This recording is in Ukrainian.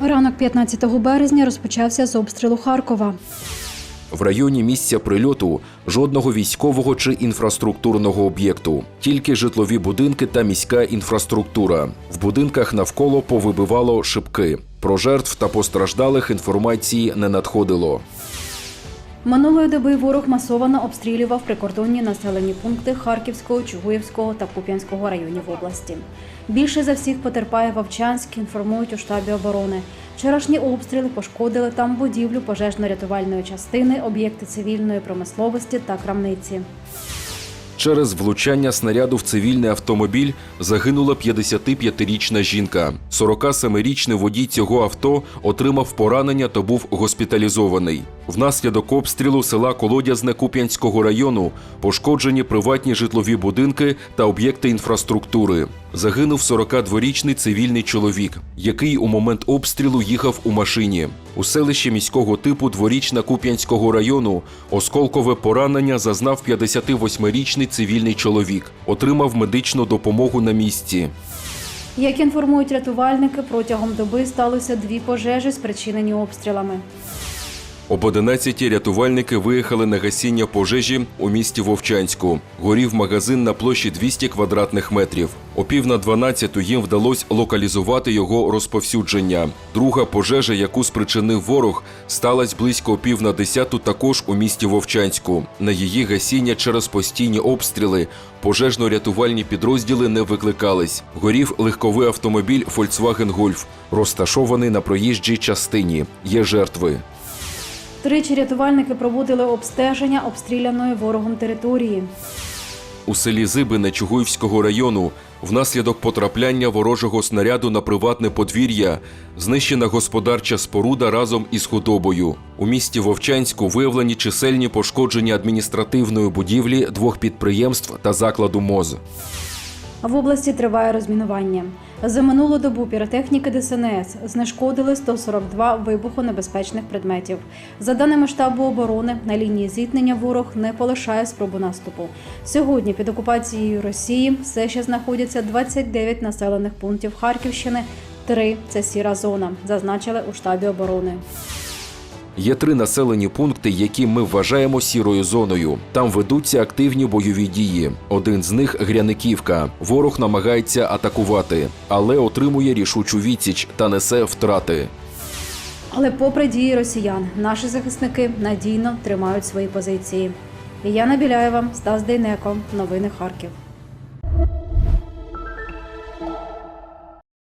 Ранок 15 березня розпочався з обстрілу Харкова. В районі місця прильоту жодного військового чи інфраструктурного об'єкту, тільки житлові будинки та міська інфраструктура. В будинках навколо повибивало шибки. Про жертв та постраждалих інформації не надходило. Минулої доби ворог масовано обстрілював прикордонні населені пункти Харківського, Чугуївського та Куп'янського районів області. Більше за всіх потерпає Вовчанськ, інформують у штабі оборони. Вчорашні обстріли пошкодили там будівлю пожежно-рятувальної частини, об'єкти цивільної промисловості та крамниці. Через влучання снаряду в цивільний автомобіль загинула 55-річна жінка. 47-річний водій цього авто отримав поранення та був госпіталізований. Внаслідок обстрілу села Колодязне Куп'янського району пошкоджені приватні житлові будинки та об'єкти інфраструктури. Загинув 42-річний цивільний чоловік, який у момент обстрілу їхав у машині. У селищі міського типу дворічна Куп'янського району осколкове поранення зазнав 58-річний цивільний чоловік. Отримав медичну допомогу на місці. Як інформують рятувальники, протягом доби сталося дві пожежі, спричинені обстрілами. Об 11 рятувальники виїхали на гасіння пожежі у місті Вовчанську. Горів магазин на площі 200 квадратних метрів. О пів на 12 їм вдалося локалізувати його розповсюдження. Друга пожежа, яку спричинив ворог, сталася близько пів на 10 також у місті Вовчанську. На її гасіння через постійні обстріли пожежно-рятувальні підрозділи не викликались. Горів легковий автомобіль Volkswagen Golf, розташований на проїжджій частині. Є жертви. Тричі рятувальники проводили обстеження обстріляної ворогом території. У селі Зибине Чугуївського району внаслідок потрапляння ворожого снаряду на приватне подвір'я знищена господарча споруда разом із худобою. У місті Вовчанську виявлені чисельні пошкодження адміністративної будівлі двох підприємств та закладу МОЗ. В області триває розмінування. За минулу добу піротехніки ДСНС знешкодили 142 вибухонебезпечних предметів. За даними штабу оборони, на лінії зіткнення ворог не полишає спробу наступу. Сьогодні під окупацією Росії все ще знаходяться 29 населених пунктів Харківщини. Три це сіра зона, зазначили у штабі оборони. Є три населені пункти, які ми вважаємо сірою зоною. Там ведуться активні бойові дії. Один з них Гряниківка. Ворог намагається атакувати, але отримує рішучу відсіч та несе втрати. Але попри дії росіян, наші захисники надійно тримають свої позиції. Яна Біляєва, Стас Дейнеко. Новини Харків.